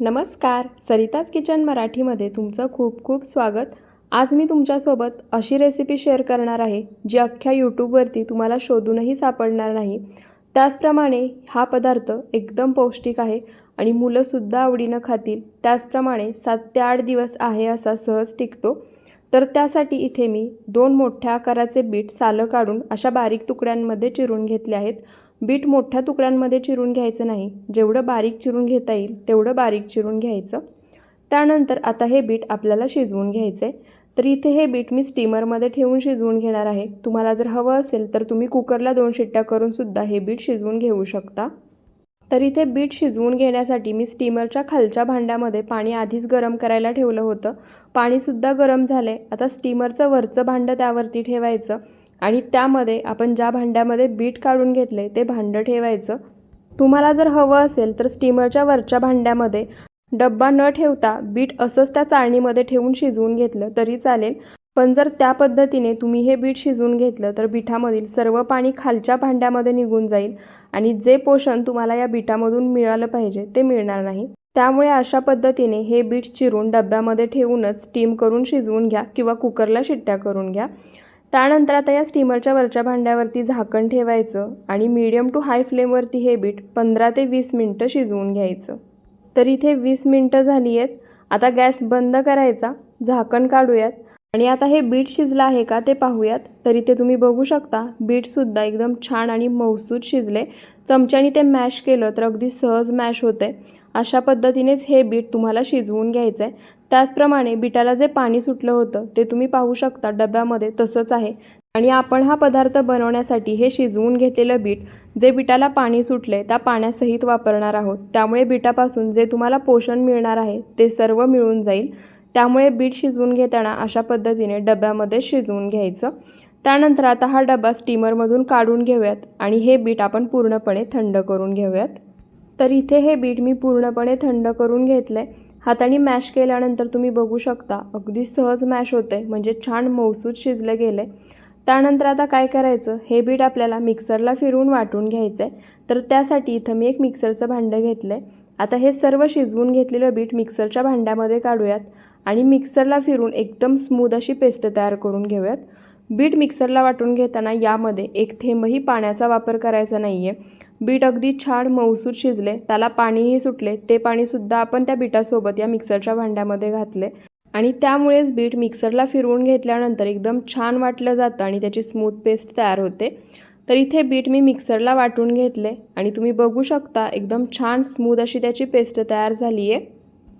नमस्कार. सरिताज किचन मराठीमध्ये तुमचं खूप खूप स्वागत. आज मी तुमच्यासोबत अशी रेसिपी शेअर करणार आहे जी अख्ख्या यूट्यूबवरती तुम्हाला शोधूनही सापडणार नाही. त्याचप्रमाणे हा पदार्थ एकदम पौष्टिक आहे आणि मुलंसुद्धा आवडीनं खातील. त्याचप्रमाणे सात ते आठ दिवस आहे असा सहज टिकतो. तर त्यासाठी इथे मी दोन मोठ्या आकाराचे बीट सालं काढून अशा बारीक तुकड्यांमध्ये चिरून घेतले आहेत. बीट मोठ्या तुकड्यांमध्ये चिरून घ्यायचं नाही. जेवढं बारीक चिरून घेता येईल तेवढं बारीक चिरून घ्यायचं. त्यानंतर आता हे बीट आपल्याला शिजवून घ्यायचं आहे तर इथे हे बीट मी स्टीमरमध्ये ठेवून शिजवून घेणार आहे. तुम्हाला जर हवं असेल तर तुम्ही कुकरला दोन शिट्ट्या करूनसुद्धा हे बीट शिजवून घेऊ शकता. तर इथे बीट शिजवून घेण्यासाठी मी स्टीमरच्या खालच्या भांड्यामध्ये पाणी आधीच गरम करायला ठेवलं होतं. पाणीसुद्धा गरम झाले आता स्टीमरचं वरचं भांडं त्यावरती ठेवायचं. आणि त्यामध्ये आपण ज्या भांड्यामध्ये बीट काढून घेतले ते भांडं ठेवायचं. तुम्हाला जर हवं असेल तर स्टीमरच्या वरच्या भांड्यामध्ये डब्बा न ठेवता बीट असंच त्या चाळणीमध्ये ठेवून शिजवून घेतलं तरी चालेल. पण जर त्या पद्धतीने तुम्ही हे बीट शिजवून घेतलं तर बिठामधील सर्व पाणी खालच्या भांड्यामध्ये निघून जाईल आणि जे पोषण तुम्हाला या बिटामधून मिळालं पाहिजे ते मिळणार नाही. त्यामुळे अशा पद्धतीने हे बीट चिरून डब्यामध्ये ठेवूनच स्टीम करून शिजवून घ्या किंवा कुकरला शिट्ट्या करून घ्या. त्यानंतर आता या स्टीमरच्या वरच्या भांड्यावरती झाकण ठेवायचं आणि मीडियम टू हाय फ्लेमवरती हे बीट पंधरा ते वीस मिनटं शिजवून घ्यायचं. तर इथे वीस मिनटं झाली आहेत. आता गॅस बंद करायचा. झाकण काढूयात. आणि आता हे बीट शिजलं आहे का ते पाहूयात. तर इथे तुम्ही बघू शकता बीटसुद्धा एकदम छान आणि मौसूद शिजले. चमच्याने ते मॅश केलं तर अगदी सहज मॅश होते अशा पद्धतीनेच हे बीट तुम्हाला शिजवून घ्यायचं आहे त्याचप्रमाणे बिटाला जे पाणी सुटलं होतं ते तुम्ही पाहू शकता डब्यामध्ये तसंच आहे. आणि आपण हा पदार्थ बनवण्यासाठी हे शिजवून घेतलेलं बीट जे बिटाला पाणी सुटले त्या पाण्यासहित वापरणार आहोत. त्यामुळे बिटापासून जे तुम्हाला पोषण मिळणार आहे ते सर्व मिळून जाईल. त्यामुळे बीट शिजवून घेताना अशा पद्धतीने डब्यामध्ये शिजवून घ्यायचं. त्यानंतर आता हा डबा स्टीमरमधून काढून घेऊयात आणि हे बीट आपण पूर्णपणे थंड करून घेऊयात. तर इथे हे बीट मी पूर्णपणे थंड करून घेतलं आहे हाताने मॅश केल्यानंतर तुम्ही बघू शकता अगदी सहज मॅश होते म्हणजे छान मौसूद शिजलं गेलं. आहे त्यानंतर आता काय करायचं? हे बीट आपल्याला मिक्सरला फिरवून वाटून घ्यायचं आहे तर त्यासाठी इथं मी एक मिक्सरचं भांडं घेतलं आहे आता हे सर्व शिजवून घेतलेलं बीट मिक्सरच्या भांड्यामध्ये काढूयात आणि मिक्सरला फिरून एकदम स्मूद अशी पेस्ट तयार करून घेऊयात. बीट मिक्सरला वाटून घेताना यामध्ये एक थेंबही पाण्याचा वापर करायचा नाही आहे बीट अगदी छान मऊसूर शिजले त्याला पाणीही सुटले. ते पाणीसुद्धा आपण त्या बीटासोबत या मिक्सरच्या भांड्यामध्ये घातले. आणि त्यामुळेच बीट मिक्सरला फिरवून घेतल्यानंतर एकदम छान वाटलं जातं आणि त्याची स्मूथ पेस्ट तयार होते. तर इथे बीट मी मिक्सरला वाटून घेतले आणि तुम्ही बघू शकता एकदम छान स्मूथ अशी त्याची पेस्ट तयार झाली आहे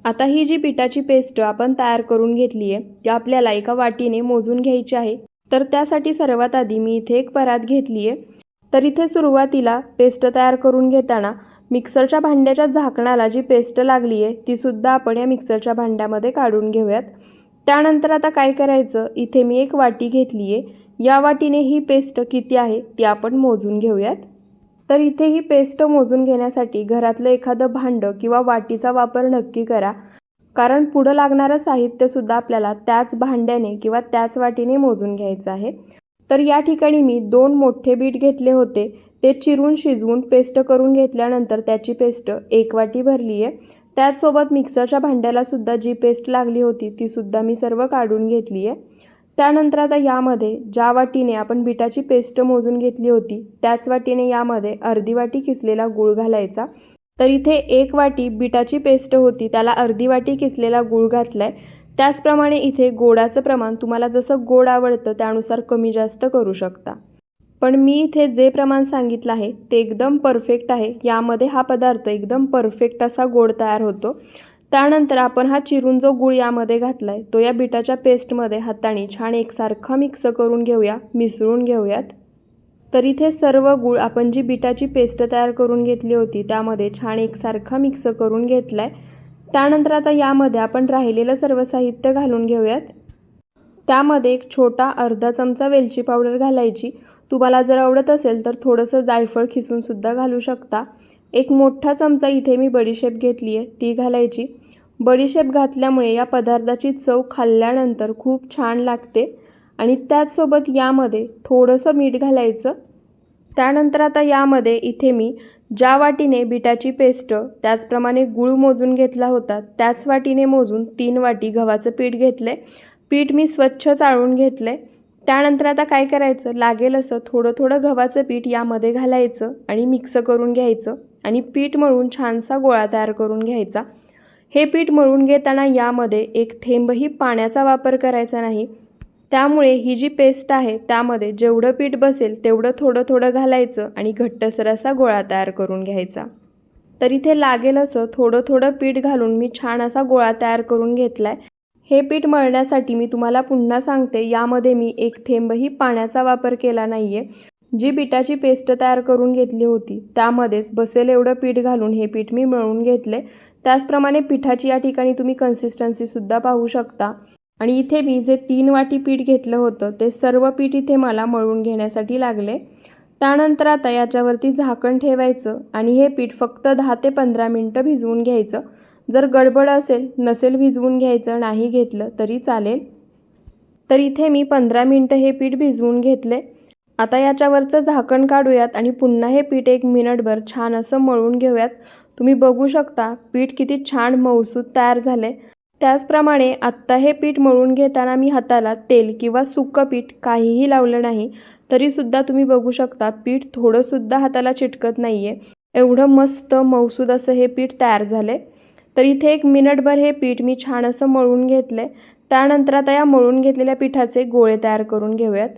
आता ही जी पिठाची पेस्ट आपण तयार करून घेतली आहे ती आपल्याला एका वाटीने मोजून घ्यायची आहे. तर त्यासाठी सर्वात आधी मी इथे एक परात घेतली आहे तर इथे सुरुवातीला पेस्ट तयार करून घेताना मिक्सरच्या भांड्याच्या झाकणाला जी पेस्ट लागली आहे तीसुद्धा आपण या मिक्सरच्या भांड्यामध्ये काढून घेऊयात. त्यानंतर आता काय करायचं? इथे मी एक वाटी घेतली आहे या वाटीने ही पेस्ट किती आहे ती आपण मोजून घेऊयात. तर इथे ही पेस्ट मोजून घेण्यासाठी घरातलं एखादं भांडं किंवा वाटीचा वापर नक्की करा. कारण पुढं लागणारं साहित्यसुद्धा आपल्याला त्याच भांड्याने किंवा त्याच वाटीने मोजून घ्यायचं आहे. तर या ठिकाणी मी दोन मोठे बीट घेतले होते. ते चिरून शिजवून पेस्ट करून घेतल्यानंतर त्याची पेस्ट एक वाटी भरली आहे. त्याचसोबत मिक्सरच्या भांड्यालासुद्धा जी पेस्ट लागली होती तीसुद्धा मी सर्व काढून घेतली आहे. त्यानंतर आता यामध्ये ज्या वाटीने आपण बिटाची पेस्ट मोजून घेतली होती त्याच वाटीने यामध्ये अर्धी वाटी किसलेला गूळ घालायचा. तर इथे एक वाटी बिटाची पेस्ट होती त्याला अर्धी वाटी किसलेला गूळ घातला आहे त्याचप्रमाणे इथे गोडाचं प्रमाण तुम्हाला जसं गोड आवडतं त्यानुसार कमी जास्त करू शकता. पण मी इथे जे प्रमाण सांगितलं आहे ते एकदम परफेक्ट आहे. यामध्ये हा पदार्थ एकदम परफेक्ट असा गोड तयार होतो. त्यानंतर आपण हा चिरून जो गुळ यामध्ये घातला आहे तो या बिटाच्या पेस्टमध्ये हाताने छान एकसारखा मिक्स करून घेऊया मिसळून घेऊयात. तर इथे सर्व गूळ आपण जी बिटाची पेस्ट तयार करून घेतली होती त्यामध्ये छान एकसारखा मिक्स करून घेतला आहे त्यानंतर आता यामध्ये आपण राहिलेलं सर्व साहित्य घालून घेऊयात. त्यामध्ये एक छोटा अर्धा चमचा वेलची पावडर घालायची. तुम्हाला जर आवडत असेल तर थोडंसं जायफळ खिसूनसुद्धा घालू शकता. एक मोठा चमचा इथे मी बडीशेप घेतली आहे ती घालायची. बडीशेप घातल्यामुळे या पदार्थाची चव खाल्ल्यानंतर खूप छान लागते आणि त्याचसोबत यामध्ये थोडंसं मीठ घालायचं. त्यानंतर आता यामध्ये इथे मी ज्या वाटीने बिटाची पेस्ट त्याचप्रमाणे गूळ मोजून घेतला होता त्याच वाटीने मोजून तीन वाटी गव्हाचं पीठ घेतलं. पीठ मी स्वच्छ चाळून घेतलं. त्यानंतर आता काय करायचं? लागेल असं थोडं थोडं गव्हाचं पीठ यामध्ये घालायचं आणि मिक्स करून घ्यायचं आणि पीठ मळून छानसा गोळा तयार करून घ्यायचा. हे पीठ मळून घेताना यामध्ये एक थेंबही पाण्याचा वापर करायचा नाही. त्यामुळे ही जी पेस्ट आहे त्यामध्ये जेवढं पीठ बसेल तेवढं थोडं थोडं घालायचं आणि घट्टसर असा गोळा तयार करून घ्यायचा. तर इथे लागेल असं थोडं थोडं पीठ घालून मी छान असा गोळा तयार करून घेतला आहे हे पीठ मळण्यासाठी मी तुम्हाला पुन्हा सांगते यामध्ये मी एक थेंबही पाण्याचा वापर केला नाही आहे जी पिठाची पेस्ट तयार करून घेतली होती त्यामध्येच बसेल एवढं पीठ घालून हे पीठ मी मळून घेतले त्याचप्रमाणे पिठाची या ठिकाणी तुम्ही कन्सिस्टन्सीसुद्धा पाहू शकता. आणि इथे मी जे तीन वाटी पीठ घेतलं होतं ते सर्व पीठ इथे मला मळून घेण्यासाठी लागले. त्यानंतर आता याच्यावरती झाकण ठेवायचं आणि हे पीठ फक्त दहा ते पंधरा मिनटं भिजवून घ्यायचं. जर गडबड असेल नसेल भिजवून घ्यायचं नाही घेतलं तरी चालेल. तर इथे मी पंधरा मिनटं हे पीठ भिजवून घेतले. आता याच्यावरचं झाकण काढूयात आणि पुन्हा हे पीठ एक मिनटभर छान असं मळून घेऊयात. तुम्ही बघू शकता पीठ किती छान मऊसूत तयार झाले त्याचप्रमाणे आत्ता हे पीठ मळून घेताना मी हाताला तेल किंवा सुकं पीठ काहीही लावलं नाही तरीसुद्धा तुम्ही बघू शकता पीठ थोडंसुद्धा हाताला चिटकत नाही आहे एवढं मस्त मऊसूद असं हे पीठ तयार झाले तर इथे एक मिनटभर हे पीठ मी छान असं मळून घेतले त्यानंतर आता या मळून घेतलेल्या पिठाचे गोळे तयार करून घेऊयात.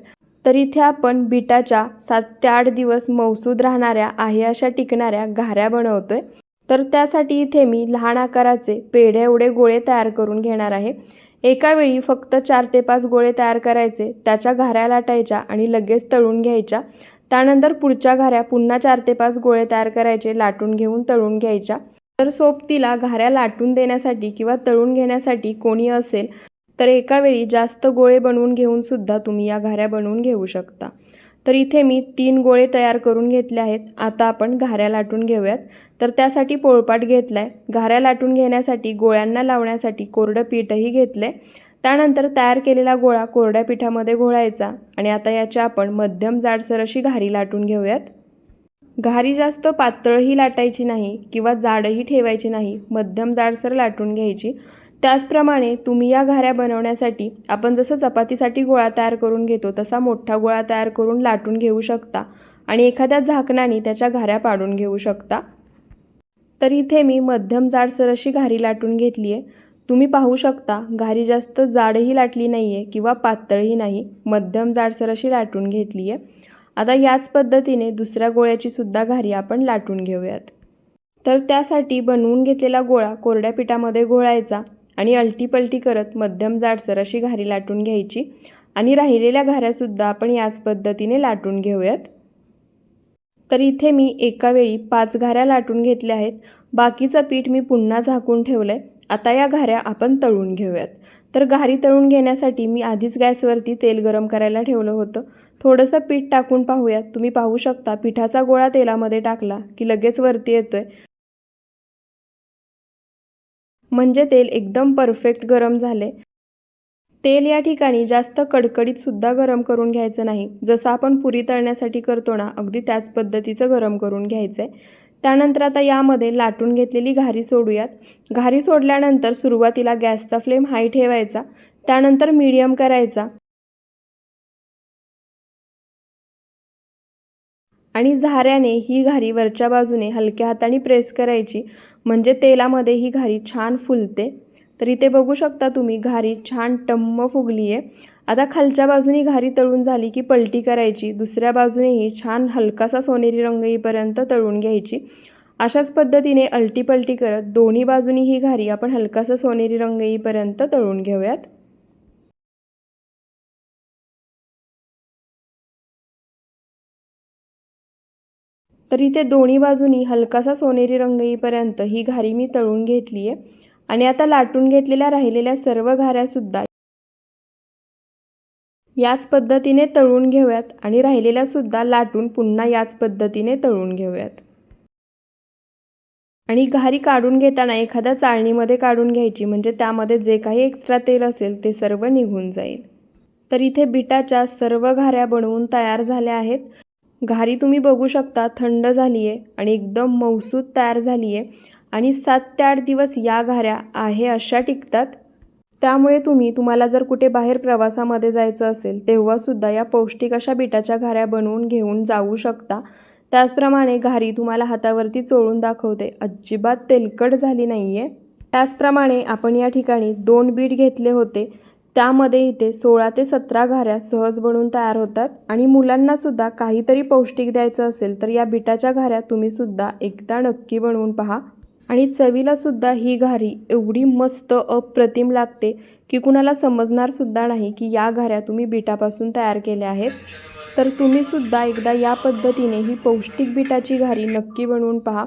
तर इथे आपण बिटाच्या सात ते आठ दिवस मौसूद राहणाऱ्या आहे अशा टिकणाऱ्या घाऱ्या बनवतोय. तर त्यासाठी इथे मी लहान आकाराचे पेढे एवढे गोळे तयार करून घेणार आहे. एका वेळी फक्त चार ते पाच गोळे तयार करायचे त्याच्या घाऱ्या लाटायच्या आणि लगेच तळून घ्यायच्या. त्यानंतर पुढच्या घाऱ्या पुन्हा चार ते पाच गोळे तयार करायचे लाटून घेऊन तळून घ्यायच्या. तर सोबतीला घाऱ्या लाटून देण्यासाठी किंवा तळून घेण्यासाठी कोणी असेल तर एका वेळी जास्त गोळे बनवून घेऊन सुद्धा तुम्ही या घाऱ्या बनवून घेऊ शकता. तर इथे मी तीन गोळे तयार करून घेतले आहेत. आता आपण घाऱ्या लाटून घेऊयात. तर त्यासाठी पोळपाट घेतला आहे घाऱ्या लाटून घेण्यासाठी गोळ्यांना लावण्यासाठी कोरडं पीठही घेतलं आहे त्यानंतर तयार केलेला गोळा कोरड्या पिठामध्ये घोळायचा आणि आता याच्या आपण मध्यम जाडसर अशी घारी लाटून घेऊयात. घारी जास्त पातळही लाटायची नाही किंवा जाडही ठेवायची नाही. मध्यम जाडसर लाटून घ्यायची. त्याचप्रमाणे तुम्ही या घाऱ्या बनवण्यासाठी आपण जसं चपातीसाठी गोळा तयार करून घेतो तसा मोठा गोळा तयार करून लाटून घेऊ शकता आणि एखाद्या झाकणाने त्याच्या घाऱ्या पाडून घेऊ शकता. तर इथे मी मध्यम जाडसर अशी घारी लाटून घेतली आहे. तुम्ही पाहू शकता घारी जास्त जाडही लाटली नाही आहे किंवा पातळही नाही मध्यम जाडसर अशी लाटून घेतली आहे. आता याच पद्धतीने दुसऱ्या गोळ्याची सुद्धा घारी आपण लाटून घेऊयात. तर त्यासाठी बनवून घेतलेला गोळा कोरड्या पिठामध्ये घोळायचा. आणि अलटीपलटी करत मध्यम जाडसर अशी घारी लाटून घ्यायची. आणि राहिलेल्या घाऱ्यासुद्धा आपण याच पद्धतीने लाटून घेऊयात. तर इथे मी एका वेळी पाच घाऱ्या लाटून घेतल्या आहेत. बाकीचं पीठ मी पुन्हा झाकून ठेवलं आहे आता या घाऱ्या आपण तळून घेऊयात. तर घारी तळून घेण्यासाठी मी आधीच गॅसवरती तेल गरम करायला ठेवलं होतं. थोडंसं पीठ टाकून पाहूयात. तुम्ही पाहू शकता पिठाचा गोळा तेलामध्ये टाकला की लगेच वरती येतोय. म्हणजे तेल एकदम परफेक्ट गरम झाले. तेल या ठिकाणी जास्त कडकडीतसुद्धा गरम करून घ्यायचं नाही. जसं आपण पुरी तळण्यासाठी करतो ना अगदी त्याच पद्धतीचं गरम करून घ्यायचं आहे त्यानंतर आता यामध्ये लाटून घेतलेली घारी सोडूयात. घारी सोडल्यानंतर सुरुवातीला गॅसचा फ्लेम हाय ठेवायचा. त्यानंतर मीडियम करायचा. आणि झाऱ्याने ही घारी वरच्या बाजूने हलक्या हाताने प्रेस करायची. म्हणजे तेलामध्ये ही घारी छान फुलते. तर इथे बघू शकता तुम्ही घारी छान टम्म फुगली आहे आता खालच्या बाजूनी घारी तळून झाली की पलटी करायची. दुसऱ्या बाजूनेही छान हलकासा सोनेरी रंग येईपर्यंत तळून घ्यायची. अशाच पद्धतीने अलटी पलटी करत दोन्ही बाजूनी ही घारी आपण हलकासा सोनेरी रंग येईपर्यंत तळून घेऊयात. तर इथे दोन्ही बाजूनी हलकासा सोनेरी रंग येईपर्यंत ही घारी मी तळून घेतली आहे. आणि आता लाटून घेतलेल्या राहिलेल्या सर्व घाऱ्यासुद्धा याच पद्धतीने तळून घेऊयात आणि राहिलेल्यासुद्धा लाटून पुन्हा याच पद्धतीने तळून घेऊयात. आणि घारी काढून घेताना एखाद्या चाळणीमध्ये काढून घ्यायची म्हणजे त्यामध्ये जे काही एक्स्ट्रा तेल असेल ते सर्व निघून जाईल. तर इथे बिटाच्या सर्व घाऱ्या बनवून तयार झाल्या आहेत. घारी तुम्ही बघू शकता थंड झाली आहे आणि एकदम मौसूद तयार झाली आहे आणि सात ते आठ दिवस या घाऱ्या आहे अशा टिकतात. त्यामुळे तुम्ही तुम्हाला जर कुठे बाहेर प्रवासामध्ये जायचं असेल तेव्हासुद्धा या पौष्टिक अशा बिटाच्या घाऱ्या बनवून घेऊन जाऊ शकता. त्याचप्रमाणे घारी तुम्हाला हातावरती चोळून दाखवते अजिबात तेलकट झाली नाही आहे त्याचप्रमाणे आपण या ठिकाणी दोन बीट घेतले होते. त्यामध्ये इथे सोळा ते सतरा घाऱ्या सहज बनवून तयार होतात आणि मुलांनासुद्धा काहीतरी पौष्टिक द्यायचं असेल तर या बिटाच्या घाऱ्या तुम्हीसुद्धा एकदा नक्की बनवून पहा. आणि चवीलासुद्धा ही घारी एवढी मस्त अप्रतिम लागते की कुणाला समजणारसुद्धा नाही की या घाऱ्या तुम्ही बिटापासून तयार केल्या आहेत. तर तुम्हीसुद्धा एकदा या पद्धतीने ही पौष्टिक बिटाची घारी नक्की बनवून पहा.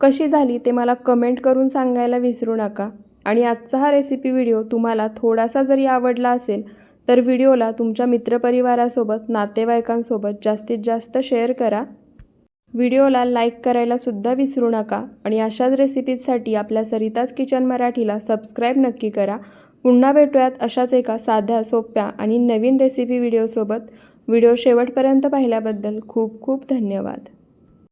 कशी झाली ते मला कमेंट करून सांगायला विसरू नका. आणि आजचा हा रेसिपी व्हिडिओ तुम्हाला थोडासा जरी आवडला असेल तर व्हिडिओला तुमच्या मित्रपरिवारासोबत नातेवाईकांसोबत जास्तीत जास्त शेअर करा. व्हिडिओला लाईक करायलासुद्धा विसरू नका आणि अशाच रेसिपीजसाठी आपल्या सरिताज किचन मराठीला सबस्क्राईब नक्की करा. पुन्हा भेटूयात अशाच एका साध्या सोप्या आणि नवीन रेसिपी व्हिडिओसोबत व्हिडिओ शेवटपर्यंत पाहिल्याबद्दल खूप खूप धन्यवाद.